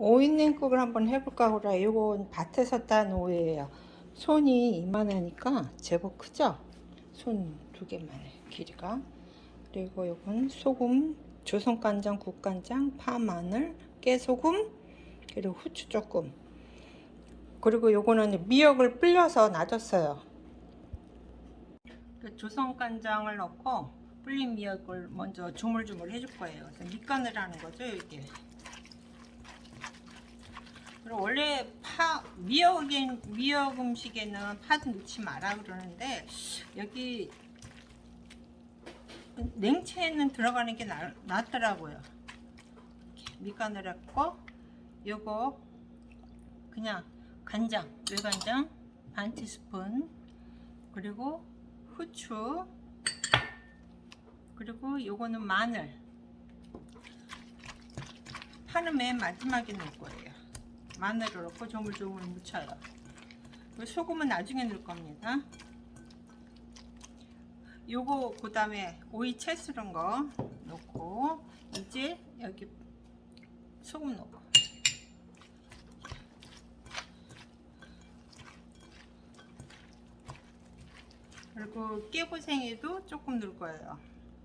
오이냉국을 한번 해볼까 그래. 이건 밭에서 딴 오이예요. 손이 이만하니까 제법 크죠? 손 두 개만 해 길이가. 그리고 이건 소금, 조선간장, 국간장, 파, 마늘, 깨소금, 그리고 후추 조금. 그리고 요거는 미역을 불려서 놔뒀어요. 그 조선간장을 넣고 불린 미역을 먼저 주물주물 해줄 거예요. 그래서 밑간을 하는 거죠, 이게. 그리고 원래 파 미역인 미역 음식에는 파도 넣지 마라 그러는데 여기 냉채에는 들어가는 게 나, 낫더라고요. 밑간을 했고 요거 그냥 간장 외간장 반 티스푼 그리고 후추 그리고 요거는 마늘 파는 맨 마지막에 넣을 거예요. 마늘을 넣고 조물조물 묻혀요. 그리고 소금은 나중에 넣을 겁니다. 요거 그 다음에 오이 채 썰은 거 넣고 이제 여기 소금 넣고 그리고 깨고생이도 조금 넣을 거예요.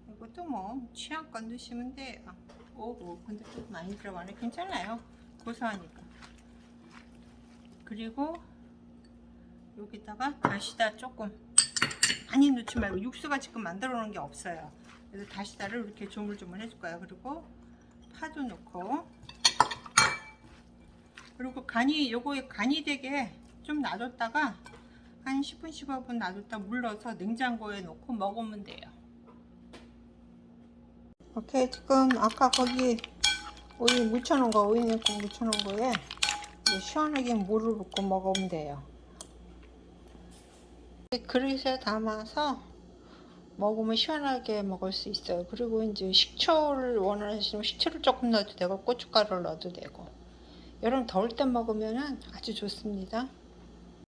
이것도 뭐 취향껏 넣으시면 돼요. 오오 근데 좀 많이 들어가네 괜찮아요. 고소하니까. 그리고 여기다가 다시다 조금 많이 넣지 말고 육수가 지금 만들어 놓은 게 없어요. 그래서 다시다를 이렇게 조물조물 해줄 거예요. 그리고 파도 넣고 그리고 간이 요거에 간이 되게 좀 놔뒀다가 한 10분 15분 놔뒀다 물러서 냉장고에 넣고 먹으면 돼요. 오케이 지금 아까 거기 오이 묻혀놓은 거 오이 냉국 묻혀놓은 거에 시원하게 물을 붓고 먹으면 돼요. 그릇에 담아서 먹으면 시원하게 먹을 수 있어요. 그리고 이제 식초를 원하시면 식초를 조금 넣어도 되고 고춧가루를 넣어도 되고 여름 더울 때 먹으면 아주 좋습니다.